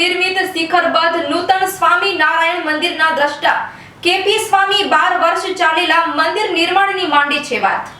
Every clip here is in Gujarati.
નિર્મિત શિખરબદ્ધ નૂતન સ્વામી નારાયણ મંદિરના દ્રષ્ટા. કેપી સ્વામી બાર વર્ષ ચાલેલા મંદિર નિર્માણની માંડી છે વાત.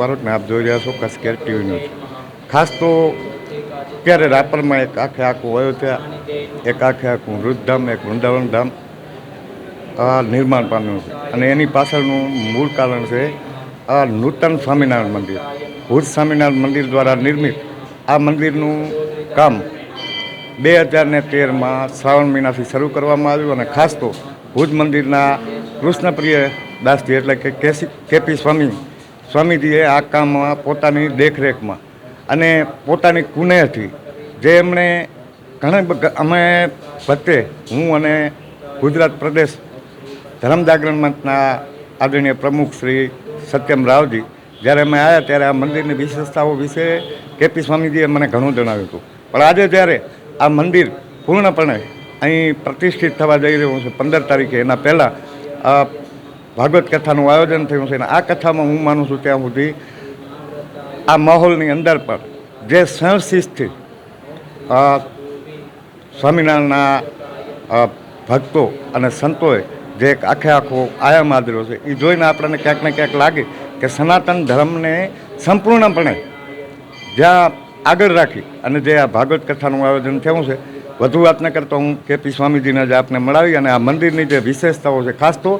બારોટ ને આપ જોઈ રહ્યા છો કસકેર ટીવી ન્યૂઝ. ખાસ તો અત્યારે રાપરમાં એક આખે આખું અયોધ્યા એક આખે આખું વૃદ્ધધામ એક વૃંદાવન ધામ આ નિર્માણ પામ્યું છે અને એની પાછળનું મૂળ કારણ છે આ નૂતન સ્વામિનારાયણ મંદિર. ભુજ સ્વામિનારાયણ મંદિર દ્વારા નિર્મિત આ મંદિરનું કામ બે હજાર ને તેરમાં શ્રાવણ મહિનાથી શરૂ કરવામાં આવ્યું અને ખાસ તો ભુજ મંદિરના કૃષ્ણપ્રિય દાસજી એટલે કે કેસી કેપી સ્વામી સ્વામીજીએ આ કામમાં, પોતાની દેખરેખમાં અને પોતાની કુનેહથી જે એમણે ઘણા અમે ભત્તે હું અને ગુજરાત પ્રદેશ ધર્મ જાગરણ મંચના આદરણીય પ્રમુખ શ્રી સત્યમ રાવજી, જ્યારે અમે આવ્યા ત્યારે આ મંદિરની વિશેષતાઓ વિશે કેપી સ્વામીજીએ મને ઘણું જણાવ્યું હતું. પણ આજે જ્યારે આ મંદિર પૂર્ણપણે અહીં પ્રતિષ્ઠિત થવા જઈ રહ્યું છે, પંદર તારીખે એના પહેલાં ભાગવત કથાનું આયોજન થયું છે અને આ કથામાં હું માનું છું ત્યાં સુધી આ માહોલની અંદર પણ જે સહશિસ્તથી સ્વામિનારાયણના ભક્તો અને સંતોએ જે એક આખે આખો આયામ આદર્યો છે એ જોઈને આપણને ક્યાંક ને ક્યાંક લાગે કે સનાતન ધર્મને સંપૂર્ણપણે જ્યાં આગળ રાખી અને જે આ ભાગવત કથાનું આયોજન થયું છે, વધુ વાત ન કરતો હું કેપી સ્વામીજીને જ આપને મળાવી અને આ મંદિરની જે વિશેષતાઓ છે, ખાસ તો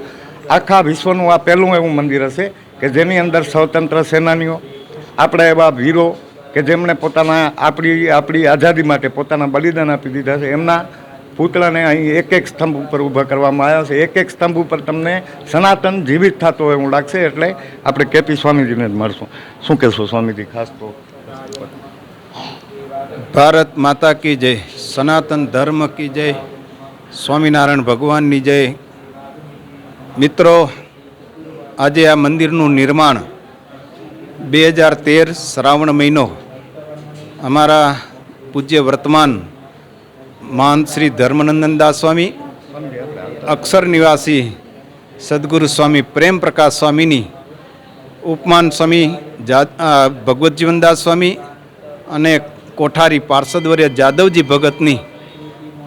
આખા વિશ્વનું આ પહેલું એવું મંદિર હશે કે જેની અંદર સ્વતંત્ર સેનાનીઓ, આપણા એવા વીરો કે જેમણે પોતાના આપણી આપણી આઝાદી માટે પોતાના બલિદાન આપી દીધા છે, એમના પૂતળાને અહીં એક એક સ્તંભ ઉપર ઊભા કરવામાં આવ્યા છે. એક એક સ્તંભ ઉપર તમને સનાતન જીવિત થતો હોય એવું લાગશે, એટલે આપણે કેપી સ્વામીજીને જ મળશું. શું કહેશો સ્વામીજી, ખાસ તો? ભારત માતા કી જય, સનાતન ધર્મ કી જય, સ્વામિનારાયણ ભગવાનની જય મિત્રો, આજે આ મંદિરનું નિર્માણ બે હજાર તેર શ્રાવણ મહિનો અમારા પૂજ્ય વર્તમાન મહાન શ્રી ધર્મનંદનદાસ સ્વામી, અક્ષર નિવાસી સદગુરુ સ્વામી પ્રેમ પ્રકાશ સ્વામીની, ઉપમાન સ્વામી ભગવત જીવનદાસ સ્વામી અને કોઠારી પાર્ષદવર્ય જાદવજી ભગતની,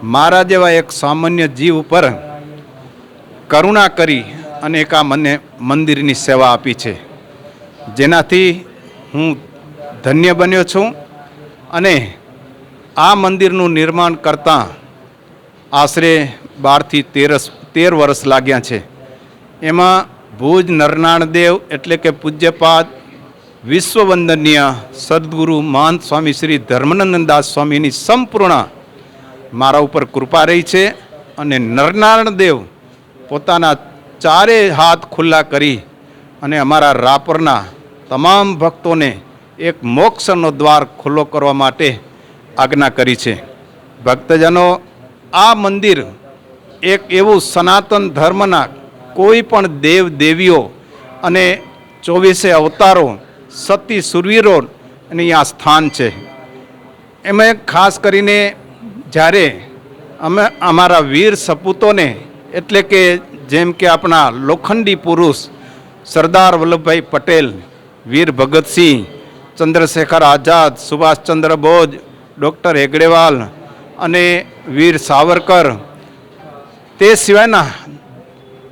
મારા જેવા એક સામાન્ય જીવ ઉપર કરુણા કરી અને એક આ મને મંદિરની સેવા આપી છે. જેનાથી હું ધન્ય બન્યો છું અને આ મંદિરનું નિર્માણ કરતાં આશરે બારથી તેરસ તેર વર્ષ લાગ્યા છે. એમાં ભુજ નરનાણદેવ એટલે કે પૂજ્યપાદ વિશ્વવંદનીય સદગુરુ મહંત સ્વામી શ્રી ધર્મનંદનદાસ સ્વામીની સંપૂર્ણ મારા ઉપર કૃપા રહી છે અને નરનારાયણ દેવ પોતાના ચારે હાથ ખુલ્લા કરી અને અમારા રાપરના તમામ ભક્તોને એક મોક્ષનો દ્વાર ખુલ્લો કરવા માટે આજ્ઞા કરી છે. ભક્તજનો, આ મંદિર એક એવું સનાતન ધર્મના કોઈ પણ દેવ દેવીઓ અને ચોવીસે અવતારો, સતી સુરવીરો અને અહીંયા સ્થાન છે. એમાં ખાસ કરીને જ્યારે અમે અમારા વીર સપૂતોને એટલે કે જેમ કે આપણા લોખંડી પુરુષ સરદાર વલ્લભભાઈ પટેલ, વીર ભગતસિંહ ચંદ્રશેખર આઝાદ સુભાષચંદ્ર બોઝ, ડૉક્ટર હેગડેવાલ અને વીર સાવરકર. તે સિવાયના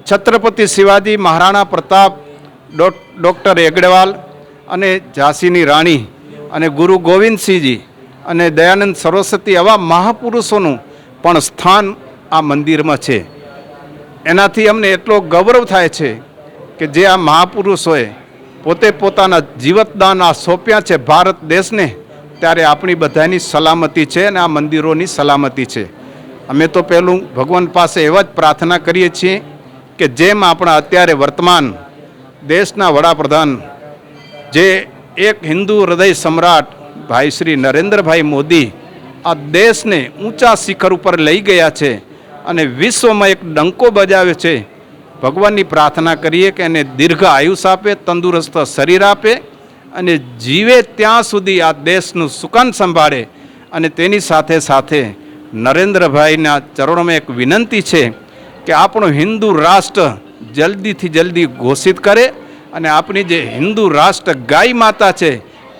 છત્રપતિ શિવાજી મહારાણા પ્રતાપ ડૉક્ટર હેગડેવાલ અને ઝાંસીની રાણી અને ગુરુ ગોવિંદસિંહજી અને દયાનંદ સરસ્વતી આવા મહાપુરુષોનું પણ સ્થાન આ મંદિરમાં છે. એનાથી અમને એટલો ગૌરવ થાય છે કે જે આ મહાપુરુષોએ પોતે પોતાના જીવતદાન આ સોંપ્યા છે ભારત દેશને, ત્યારે આપણી બધાની સલામતી છે અને આ મંદિરોની સલામતી છે. અમે તો પહેલું ભગવાન પાસે એવા જ પ્રાર્થના કરીએ છીએ કે જેમ આપણા અત્યારે વર્તમાન દેશના વડાપ્રધાન, જે એક હિન્દુ હૃદય સમ્રાટ ભાઈ શ્રી નરેન્દ્રભાઈ મોદી આ દેશને ઊંચા શિખર ઉપર લઈ ગયા છે અને વિશ્વમાં એક ડંકો બજાવે છે. ભગવાનની પ્રાર્થના કરીએ કે એને દીર્ઘ આયુષ આપે, તંદુરસ્ત શરીર આપે અને જીવે ત્યાં સુધી આ દેશનું સુકાન સંભાળે. અને તેની સાથે સાથે નરેન્દ્રભાઈના ચરણોમાં એક વિનંતી છે કે આપણું હિન્દુ રાષ્ટ્ર જલ્દીથી જલ્દી ઘોષિત કરે અને આપણી જે હિન્દુ રાષ્ટ્ર ગાય માતા છે,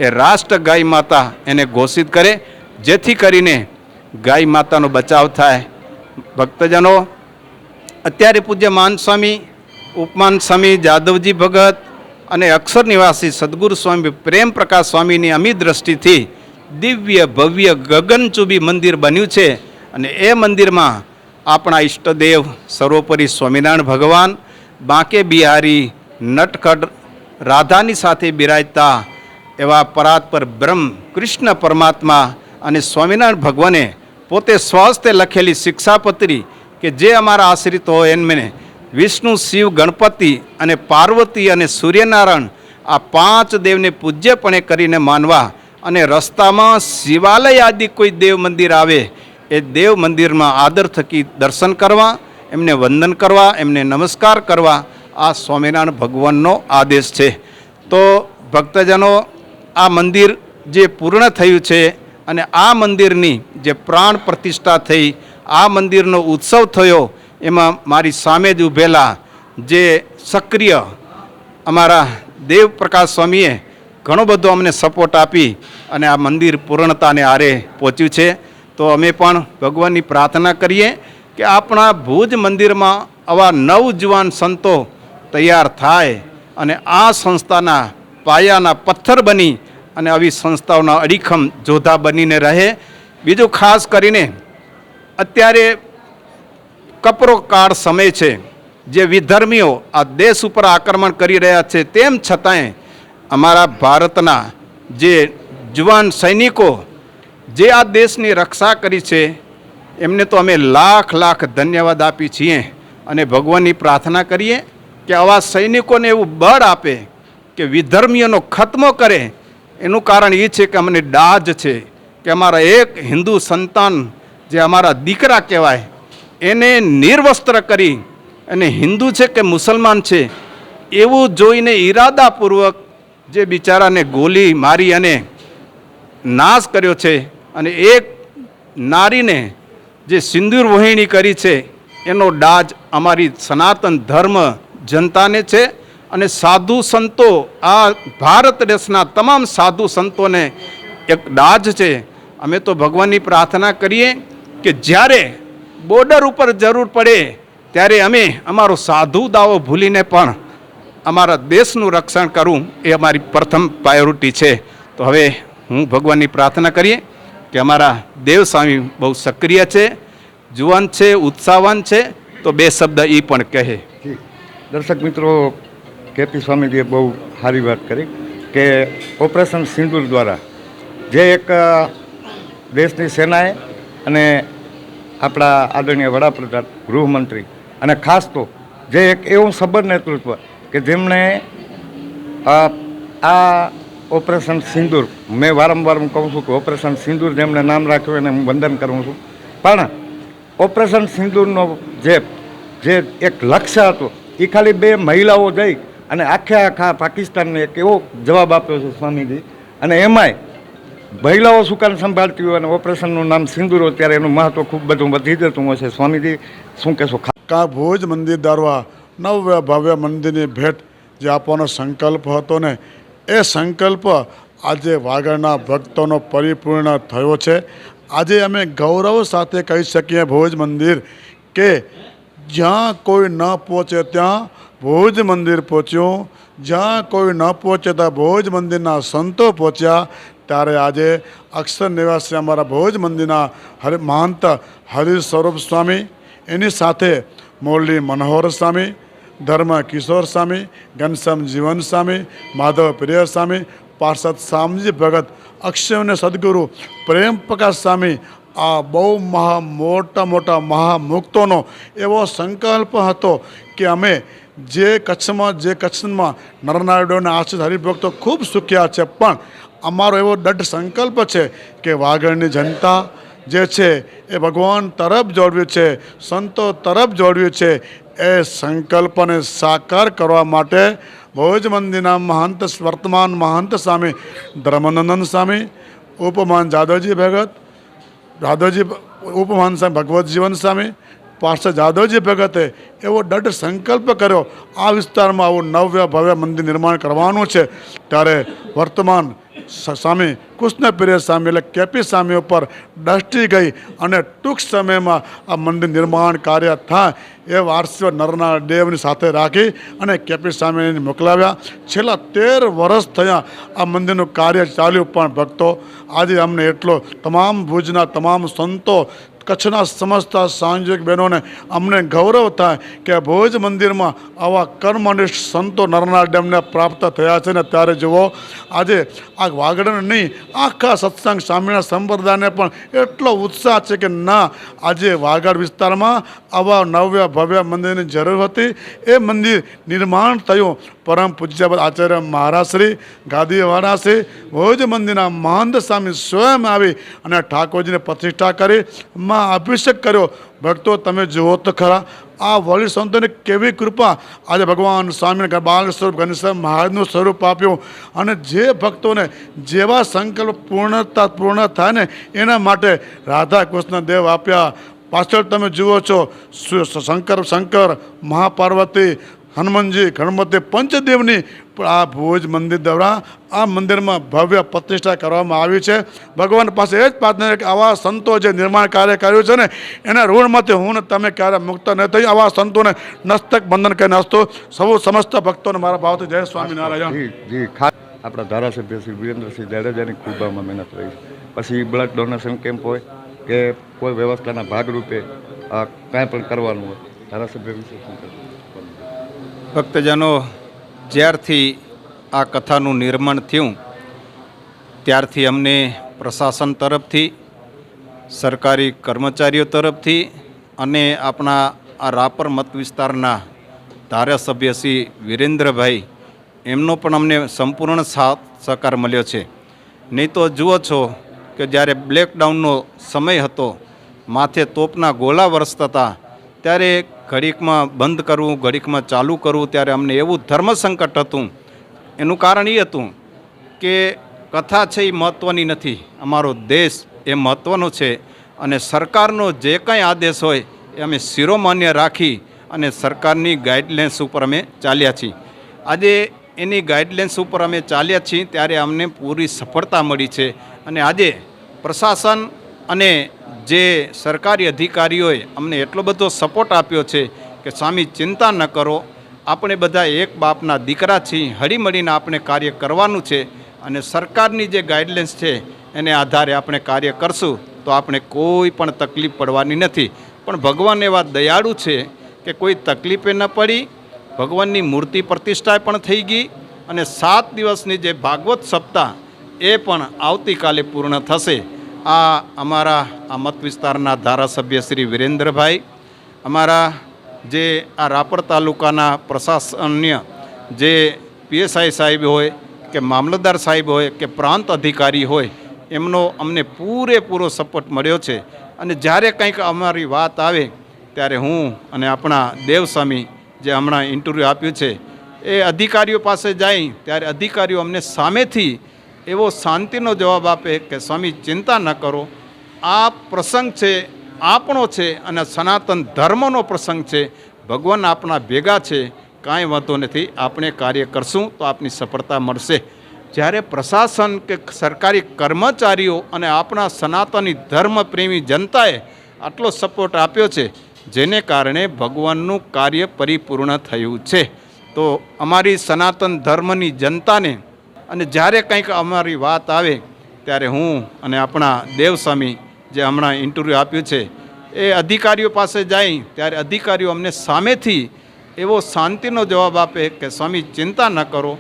એ રાષ્ટ્ર ગાય માતા એને ઘોષિત કરે. જેથી કરીને ગાય માતાનો બચાવ થાય ભક્તજનો, અત્યારે પૂજ્ય માન સ્વામી, ઉપમાન સ્વામી જાદવજી ભગત અને અક્ષર નિવાસી સદગુરુ સ્વામી પ્રેમ પ્રકાશ સ્વામીની અમી દ્રષ્ટિથી દિવ્ય ભવ્ય ગગનચુંબી મંદિર બન્યું છે અને એ મંદિરમાં આપણા ઈષ્ટદેવ સર્વોપરી સ્વામિનારાયણ ભગવાન, બાંકે બિહારી નટખડ રાધાની સાથે બિરાજતા એવા પરાત્પર બ્રહ્મ કૃષ્ણ પરમાત્મા અને સ્વામિનારાયણ ભગવાને પોતે સ્વસ્તે લખેલી શિક્ષાપત્રી કે જે અમારા આશ્રિત હોય એમને વિષ્ણુ, શિવ, ગણપતિ અને પાર્વતી અને સૂર્યનારાયણ આ પાંચ દેવને પૂજ્યપણે કરીને માનવા અને રસ્તામાં શિવાલય આદિ કોઈ દેવ મંદિર આવે એ દેવ મંદિરમાં આદર થકી દર્શન કરવા, એમને વંદન કરવા, એમને નમસ્કાર કરવા આ સ્વામિનારાયણ ભગવાનનો આદેશ છે. તો ભક્તજનો, આ મંદિર જે પૂર્ણ થયું છે અને આ મંદિરની જે પ્રાણ પ્રતિષ્ઠા થઈ, આ મંદિરનો ઉત્સવ થયો, એમાં મારી સામે જ ઊભેલા જે સક્રિય અમારા દેવપ્રકાશ સ્વામીએ ઘણો બધો અમને સપોર્ટ આપી અને આ મંદિર પૂર્ણતાને આરે પહોંચ્યું છે. તો અમે પણ ભગવાનની પ્રાર્થના કરીએ કે આપણા ભુજ મંદિરમાં આવા નવજુવાન સંતો તૈયાર થાય અને આ સંસ્થાના પાયાના પથ્થર બની અને આવી સંસ્થાઓના અડીખમ જોધા બનીને રહે. બીજું ખાસ કરીને અત્યારે કપરો કાળ સમય છે જે વિધર્મીઓ આ દેશ ઉપર આક્રમણ કરી રહ્યા છે, તેમ છતાંય અમારા ભારતના જે જુવાન સૈનિકો જે આ દેશની રક્ષા કરી છે, એમને તો અમે લાખ લાખ ધન્યવાદ આપી છીએ અને ભગવાનની પ્રાર્થના કરીએ કે આવા સૈનિકોને એવું બળ આપે કે વિધર્મીઓનો ખત્મો કરે એનું કારણ એ છે કે અમને દાજ છે કે અમારા એક હિન્દુ સંતાન જે અમારા દીકરા કહેવાય, એને નિર્વસ્ત્ર કરી અને હિન્દુ છે કે મુસલમાન છે, એવું જોઈને ઈરાદાપૂર્વક જે બિચારાને ગોલી મારી અને નાશ કર્યો છે અને એક નારીને જે સિંદૂર વહેણી કરી છે, એનો ડાજ અમારી સનાતન ધર્મ જનતાને છે અને સાધુ સંતો, આ ભારત દેશના તમામ સાધુ સંતોને એક દાજ છે. અમે તો ભગવાનની પ્રાર્થના કરીએ કે જ્યારે બોર્ડર ઉપર જરૂર પડે, ત્યારે અમે અમારો સાધુ દાવો ભૂલીને પણ અમારા દેશનું રક્ષણ કરવું એ અમારી પ્રથમ પ્રાયોરિટી છે. તો હવે હું ભગવાનની પ્રાર્થના કરીએ કે અમારા દેવ સ્વામી બહુ સક્રિય છે, જુવાન છે, ઉત્સાહવાન છે, તો બે શબ્દ એ પણ કહે. દર્શક મિત્રો કેપી સ્વામીજીએ બહુ સારી વાત કરી કે ઓપરેશન સિંદૂર દ્વારા જે એક દેશની સેનાએ અને આપણા આદરણીય વડાપ્રધાન, ગૃહમંત્રી અને ખાસ તો જે એક એવું સબર નેતૃત્વ કે જેમણે આ ઓપરેશન સિંદૂર, મેં વારંવાર હું કહું છું કે ઓપરેશન સિંદૂર જેમણે નામ રાખ્યું એને હું વંદન કરું છું. પણ ઓપરેશન સિંદૂરનો જે જે એક લક્ષ્ય હતું એ ખાલી બે મહિલાઓ જઈ અને આખે આખા પાકિસ્તાનને એક એવો જવાબ આપ્યો છે સ્વામીજી. અને એમાંય મહિલાઓ સુકાન સંભાળતી હોય અને ઓપરેશનનું નામ સિંદુરો ત્યારે એનું મહત્વ ખૂબ બધું વધી જતું હોય છે. સ્વામીજી, શું કહેશો? કા ભોજ મંદિર દારવા નવ ભવ્ય મંદિરની ભેટ જે આપવાનો સંકલ્પ હતો ને, એ સંકલ્પ આજે વાગડના ભક્તોનો પરિપૂર્ણ થયો છે. આજે અમે ગૌરવ સાથે કહી શકીએ ભોજ મંદિર કે જ્યાં કોઈ ન પહોંચે ત્યાં ભોજ મંદિર પહોંચ્યું. જ્યાં કોઈ ન પહોંચે ત્યાં ભોજ મંદિરના સંતો પહોંચ્યા. ત્યારે આજે અક્ષર નિવાસી અમારા ભોજ મંદિરના હરિ, મહંત હરિ સ્વરૂપ સ્વામી, એની સાથે મોરલી મનોહર સ્વામી, ધર્મ કિશોર સ્વામી, ઘનશ્યામ જીવન સ્વામી, માધવ પ્રિય સ્વામી, પાર્ષદ શામજી ભગત, અક્ષય અને સદગુરુ પ્રેમ પ્રકાશ સ્વામી, આ બહુ મહા મોટા મોટા મહામુક્તોનો એવો સંકલ્પ હતો કે અમે જે કચ્છમાં જે કચ્છમાં નરનારાયણોને આશ્રિત હરિભક્તો ખૂબ સુખ્યા છે. પણ અમારો એવો દઢ સંકલ્પ છે કે વાગડની જનતા જે છે એ ભગવાન તરફ જોડ્યું છે, સંતો તરફ જોડ્યું છે, એ સંકલ્પને સાકાર કરવા માટે ભોજ મંદિરના મહંત વર્તમાન મહંત સ્વામી ધર્મનંદન સ્વામી, ઉપમાન જાદવજી ભગત જાદવજી ઉપમાન સ્વામી ભગવત જીવન સ્વામી પાર્ષદ જાદવજી ભગતે એવો દઢ સંકલ્પ કર્યો. આ વિસ્તારમાં આવું નવ્ય ભવ્ય મંદિર નિર્માણ કરવાનું છે. ત્યારે વર્તમાન સ્વામી કૃષ્ણપ્રિય સ્વામી એટલે કેપી સ્વામી ઉપર દ્રષ્ટિ ગઈ અને ટૂંક સમયમાં આ મંદિર નિર્માણ કાર્ય થાય એ વારસીઓ નરના દેવની સાથે રાખી અને કેપી સ્વામીને મોકલાવ્યા. છેલ્લા તેર વર્ષ થયા આ મંદિરનું કાર્ય ચાલ્યું, પણ ભક્તો આજે અમને એટલો તમામ ભુજના તમામ સંતો કચ્છના સમસ્ત સાંજિક બહેનોને અમને ગૌરવ થાય કે ભોજ મંદિરમાં આવા કર્મનિષ્ઠ સંતો નરનાર ડેમને પ્રાપ્ત થયા છે ને ત્યારે જુઓ, આજે આ વાગડને નહીં, આખા સત્સંગ સ્વામીના સંપ્રદાયને પણ એટલો ઉત્સાહ છે કે ના, આજે વાગડ વિસ્તારમાં આવા નવ્ય ભવ્ય મંદિરની જરૂર હતી. એ મંદિર નિર્માણ થયું પરમ પૂજ્યપદ આચાર્ય મહારાજશ્રી ગાદીવાળાશ્રી ભોજ મંદિરના મહંત સ્વામી સ્વયં આવી અને ઠાકોરજીને પ્રતિષ્ઠા કરી, માં અભિષેક કર્યો. ભક્તો, તમે જુઓ તો ખરા, આ વળી સંતોને કેવી કૃપા. આજે ભગવાન સ્વામીને બાળ સ્વરૂપ ઘનશ્યામ મહારાજનું સ્વરૂપ આપ્યું અને જે ભક્તોને જેવા સંકલ્પ પૂર્ણતા પૂર્ણ થાય ને એના માટે રાધા કૃષ્ણ દેવ આપ્યા. પાછળ તમે જુઓ છો શંકર શંકર, મહાપાર્વતી હનુમાનજી ગણપતિ પંચદેવની આ ભુજ મંદિર દ્વારા આ મંદિરમાં ભવ્ય પ્રતિષ્ઠા કરવામાં આવી છે. ભગવાન પાસે એ જ પ્રાર્થના કે આવા સંતો જે નિર્માણ કાર્ય કર્યું છે ને, એના ઋણમાંથી હું ને તમે ક્યારે મુક્ત ન થઈ આવા સંતોને નસ્તક બંધન કરીને હસતો. સૌ સમસ્ત ભક્તોને મારા ભાવથી જય સ્વામિનારાયણ. આપણા ધારાસભ્ય શ્રી વિરેન્દ્રસિંહ જાડેજાની ખૂબ મહેનત રહી પછી બ્લડ ડોનેશન કેમ્પ હોય કે કોઈ વ્યવસ્થાના ભાગરૂપે કાંઈ પણ કરવાનું હોય, ધારાસભ્ય વિશે શું? ભક્તજનો, જ્યારથી આ કથાનું નિર્માણ થયું, ત્યારથી અમને પ્રશાસન તરફથી, સરકારી કર્મચારીઓ તરફથી અને આપણા આ રાપર મત વિસ્તારના ધારાસભ્ય શ્રી વિરેન્દ્રભાઈ, એમનો પણ અમને સંપૂર્ણ સાથ સહકાર મળ્યો છે. નહીં તો જુઓ છો કે જ્યારે બ્લેકડાઉનનો સમય હતો, માથે તોપના ગોળા વરસતા હતા, ત્યારે ઘડીકમાં બંધ કરવું, ઘડીકમાં ચાલુ કરવું, ત્યારે અમને એવું ધર્મ સંકટ હતું. એનું કારણ એ હતું કે કથા છે એ મહત્ત્વની નથી. અમારો દેશ એ મહત્ત્વનો છે અને સરકારનો જે કંઈ આદેશ હોય એ અમે શિરોમાન્ય રાખી અને સરકારની ગાઈડલાઇન્સ ઉપર અમે ચાલ્યા છીએ. આજે એની ગાઈડલાઇન્સ ઉપર અમે ચાલ્યા છીએ ત્યારે અમને પૂરી સફળતા મળી છે અને આજે પ્રશાસન અને જે સરકારી અધિકારીઓએ અમને એટલો બધો સપોર્ટ આપ્યો છે કે સ્વામી ચિંતા ન કરો, આપણે બધા એક બાપના દીકરા છીએ, હળીમળીને આપણે કાર્ય કરવાનું છે અને સરકારની જે ગાઈડલાઇન્સ છે એને આધારે આપણે કાર્ય કરશું, તો આપણે કોઈ પણ તકલીફ પડવાની નથી. પણ ભગવાન એવા દયાળુ છે કે કોઈ તકલીફે ન પડી, ભગવાનની મૂર્તિ પ્રતિષ્ઠા પણ થઈ ગઈ અને સાત દિવસની જે ભાગવત સપ્તાહ એ પણ આવતીકાલે પૂર્ણ થશે. આ અમારા, આ મત વિસ્તારના ધારાસભ્ય શ્રી વિરેન્દ્રભાઈ, અમારા જે આ રાપર તાલુકાના પ્રશાસન્ય જે પીએસઆઈ સાહેબ હોય કે મામલતદાર સાહેબ હોય કે પ્રાંત અધિકારી હોય, એમનો અમને પૂરેપૂરો સપોર્ટ મળ્યો છે. અને જ્યારે કંઈક અમારી વાત આવે, ત્યારે હું અને આપણા દેવસ્વામી જે હમણાં ઇન્ટરવ્યૂ આપ્યું છે, એ અધિકારીઓ પાસે જાય, ત્યારે અધિકારીઓ અમને સામેથી એવો શાંતિનો જવાબ આપે કે સ્વામી, ચિંતા ન કરો. આ પ્રસંગ છે, આપણો છે અને સનાતન ધર્મનો પ્રસંગ છે. ભગવાન આપણા ભેગા છે. કાંઈ વાંધો નથી, આપણે કાર્ય કરશું તો આપની સફળતા મળશે. જ્યારે પ્રશાસન કે સરકારી કર્મચારીઓ અને આપણા સનાતની ધર્મપ્રેમી જનતાએ આટલો સપોર્ટ આપ્યો છે, જેને કારણે ભગવાનનું કાર્ય પરિપૂર્ણ થયું છે. તો અમારી સનાતન ધર્મની જનતાને અને જ્યારે કંઈક અમારી વાત આવે, ત્યારે હું અને આપણા દેવસ્વામી જે હમણાં ઇન્ટરવ્યૂ આપ્યું છે, એ અધિકારીઓ પાસે જાય, ત્યારે અધિકારીઓ અમને સામેથી એવો શાંતિનો જવાબ આપે કે, સ્વામી, ચિંતા ન કરો.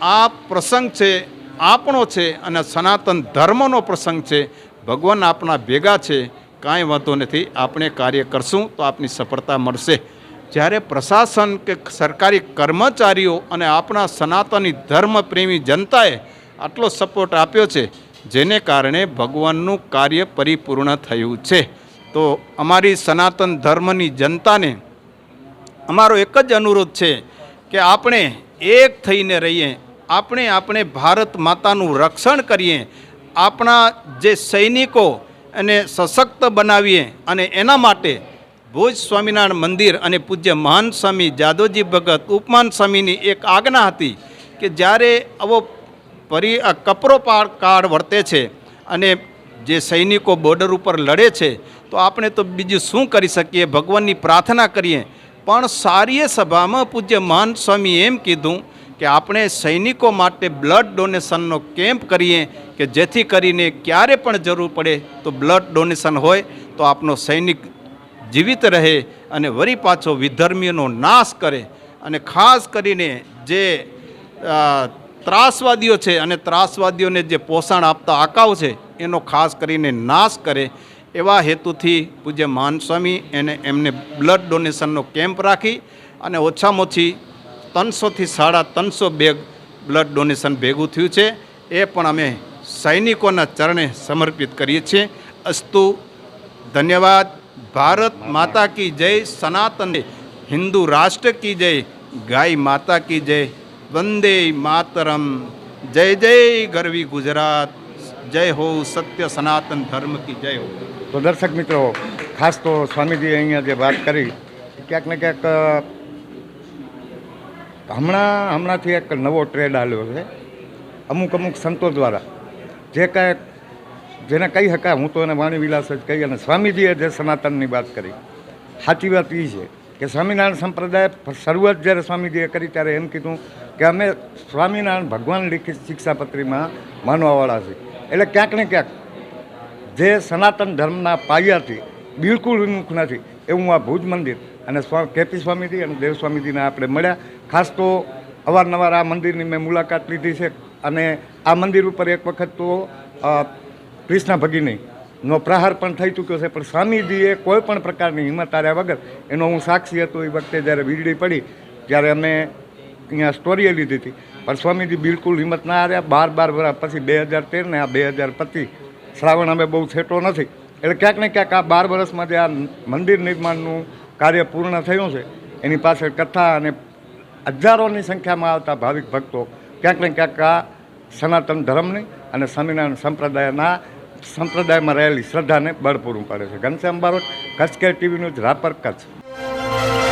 આ પ્રસંગ છે, આપણો છે અને સનાતન ધર્મનો પ્રસંગ છે. ભગવાન આપણા ભેગા છે. કાંઈ વાંધો નથી. આપણે કાર્ય કરશું તો આપની સફળતા મળશે. જ્યારે પ્રશાસન કે સરકારી કર્મચારીઓ અને આપણા સનાતની ધર્મપ્રેમી જનતાએ આટલો સપોર્ટ આપ્યો છે, જેને કારણે ભગવાનનું કાર્ય પરિપૂર્ણ થયું છે. તો અમારી સનાતન ધર્મની જનતાને અમારો એક જ અનુરોધ છે કે આપણે એક થઈને રહીએ, આપણે આપણે ભારત માતાનું રક્ષણ કરીએ, આપણા જે સૈનિકો એને સશક્ત બનાવીએ અને એના માટે ભુજ સ્વામિનારાયણ મંદિર અને પૂજ્ય મહાન સ્વામી જાદવજી ભગત ઉપમાન સ્વામીની એક આજ્ઞા હતી કે જ્યારે આવો પરી કપરો પાળ કાળ વર્તે છે અને જે સૈનિકો બોર્ડર ઉપર લડે છે, તો આપણે તો બીજું શું કરી શકીએ? ભગવાનની પ્રાર્થના કરીએ. પણ સારીય સભામાં પૂજ્ય મહાન સ્વામી એમ કીધું કે આપણે સૈનિકો માટે બ્લડ ડોનેશનનો કેમ્પ કરીએ કે જેથી કરીને ક્યારે પણ જરૂર પડે તો બ્લડ ડોનેશન હોય તો આપનો સૈનિક જીવિત રહે અને વરી પાછો વિધર્મીઓનો નાશ કરે અને ખાસ કરીને જે ત્રાસવાદીઓ છે અને ત્રાસવાદીઓને જે પોષણ આપતા આકાઓ છે, એનો ખાસ કરીને નાશ કરે એવા હેતુથી પૂજ્ય માનસ્વામી એને એમને બ્લડ ડોનેશનનો કેમ્પ રાખી અને ઓછામાં ઓછી ત્રણસોથી સાડા ત્રણસો બેગ બ્લડ ડોનેશન ભેગું થયું છે. એ પણ અમે સૈનિકોના ચરણે સમર્પિત કરીએ છીએ. અસ્તુ, ધન્યવાદ. ભારત માતા કી જય, સનાતન હિન્દુ રાષ્ટ્ર કી જય, ગાય માતા કી જય. વંદે માતરમ. જય જય ગરવી ગુજરાત. જય હો સત્ય સનાતન ધર્મ કી જય હો. તો દર્શક મિત્રો, ખાસ તો સ્વામીજીએ અહીંયા જે વાત કરી, ક્યાંક ને ક્યાંક હમણાં, હમણાંથી એક નવો ટ્રેડ આવ્યો છે. અમુક અમુક સંતો દ્વારા. જે કાંઈ જેને કહી શકાય, હું તો એને વાણી વિલાસ જ કહી અને સ્વામીજીએ જે સનાતનની વાત કરી. સાચી વાત એ છે કે સ્વામિનારાયણ સંપ્રદાય શરૂઆત જ્યારે સ્વામીજીએ કરી ત્યારે એમ કીધું કે અમે સ્વામિનારાયણ ભગવાન લિખિત શિક્ષાપત્રીમાં માનવાવાળા છીએ. એટલે ક્યાંક ને ક્યાંક જે સનાતન ધર્મના પાયાથી બિલકુલ વિમુખ નથી એવું આ ભુજ મંદિર અને સ્વા, કેપી સ્વામીજી અને દેવ સ્વામીજીને આપણે મળ્યા. ખાસ તો અવારનવાર આ મંદિરની મેં મુલાકાત લીધી છે અને આ મંદિર ઉપર એક વખત તો કૃષ્ણ ભગીની. નો પ્રહાર પણ થઈ ચૂક્યો છે, પણ સ્વામીજીએ કોઈ પણ પ્રકારની હિંમત હાર્યા વગર એનો હું સાક્ષી હતો એ વખતે જ્યારે વીજળી પડી, ત્યારે અમે અહીંયા સ્ટોરીએ લીધી હતી. પણ સ્વામીજી બિલકુલ હિંમત ના હાર્યા. બાર બાર વર્ષ પછી બે હજાર તેર ને આ બે હજાર પચીસ શ્રાવણ અમે બહુ છેટો નથી. એટલે ક્યાંક ને ક્યાંક આ બાર વર્ષમાં જે આ મંદિર નિર્માણનું કાર્ય પૂર્ણ થયું છે, એની પાછળ કથા અને હજારોની સંખ્યામાં આવતા ભાવિક ભક્તો ક્યાંક ને ક્યાંક આ સનાતન ધર્મની અને સ્વામિનારાયણ સંપ્રદાયના સંપ્રદાયમાં રહેલી શ્રદ્ધાને બળ પૂરું પાડે છે. ઘનશ્યામ બારોટ કચ્છ કે ટીવી ન્યૂઝ રાપર કચ્છ.